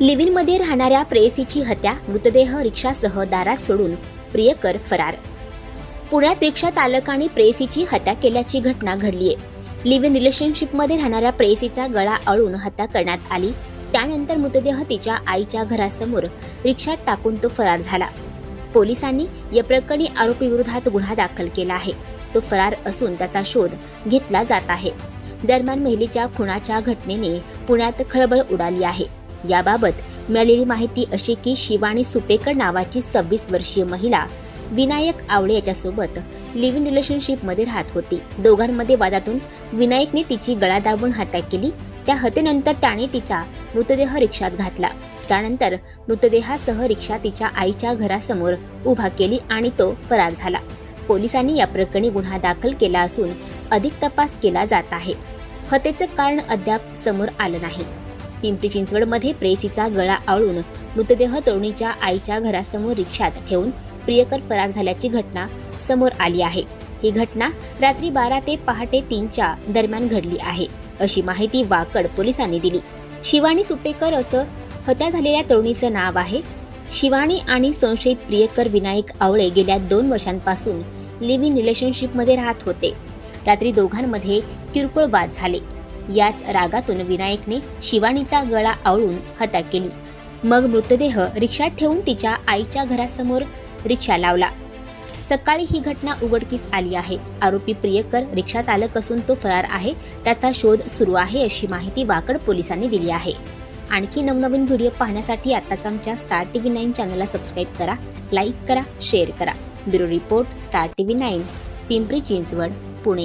लिव्हिनमध्ये राहणाऱ्या प्रेयसीची हत्या मृतदेह रिक्षासह दारात सोडून प्रियकर फरार. पुण्यात रिक्षा चालकाने प्रेयसीची हत्या केल्याची घटना घडलीय. लिव्ह इन रिलेशनशिपमध्ये राहणाऱ्या प्रेयसीचा गळा अळून हत्या करण्यात आली. त्यानंतर मृतदेह तिच्या आईच्या घरासमोर रिक्षात टाकून तो फरार झाला. पोलिसांनी या प्रकरणी आरोपी विरोधात गुन्हा दाखल केला आहे. तो फरार असून त्याचा शोध घेतला जात आहे. दरम्यान महिलेच्या खुनाच्या घटनेने पुण्यात खळबळ उडाली आहे. याबाबत मिळालेली माहिती अशी की शिवानी सुपेकर नावाची सव्वीस वर्षीय महिला विनायक आवळे याच्यासोबत लिव्ह इन रिलेशनशिपमध्ये राहत होती. दोघांमध्ये वादातून विनायकने तिची गळा दाबून हत्या केली. त्या हत्येनंतर त्याने तिचा मृतदेह रिक्षात घातला. त्यानंतर मृतदेहासह रिक्षा तिच्या आईच्या घरासमोर उभा केली आणि तो फरार झाला. पोलिसांनी या प्रकरणी गुन्हा दाखल केला असून अधिक तपास केला जात आहे. हत्येचं कारण अद्याप समोर आलं नाही. पिंपरी चिंचवडमध्ये प्रेसीचा गळा आळून मृतदेह तरुणीच्या आईच्या घरासमोर रिक्षात ठेवून प्रियकर फरार झाल्याची घटना समोर आली आहे. ही घटना रात्री बारा ते पहाटे तीनच्या दरम्यान घडली आहे अशी माहिती वाकड पोलिसांनी दिली. शिवानी सुपेकर असं हत्या झालेल्या तरुणीचं नाव आहे. शिवानी आणि संशयित प्रियकर विनायक आवळे गेल्या दोन वर्षांपासून लिव्ह इन रिलेशनशिपमध्ये राहत होते. रात्री दोघांमध्ये किरकोळ वाद झाले. याच रागातून विनायकने शिवानीचा गळा आवळून हत्या केली. मग मृतदेह रिक्षात ठेवून तिच्या आईच्या घरासमोर रिक्षा लावला. सकाळी ही घटना उघडकीस आली आहे. आरोपी प्रियकर रिक्षा चालक असून तो फरार आहे. त्याचा शोध सुरू आहे अशी माहिती वाकड पोलिसांनी दिली आहे. आणखी नवनवीन व्हिडिओ पाहण्यासाठी आत्ताच आमच्या स्टार टी व्ही नाईन चॅनलला सबस्क्राईब करा लाईक करा शेअर करा. Bureau report star T V nine Pimpri Chinchwad Pune.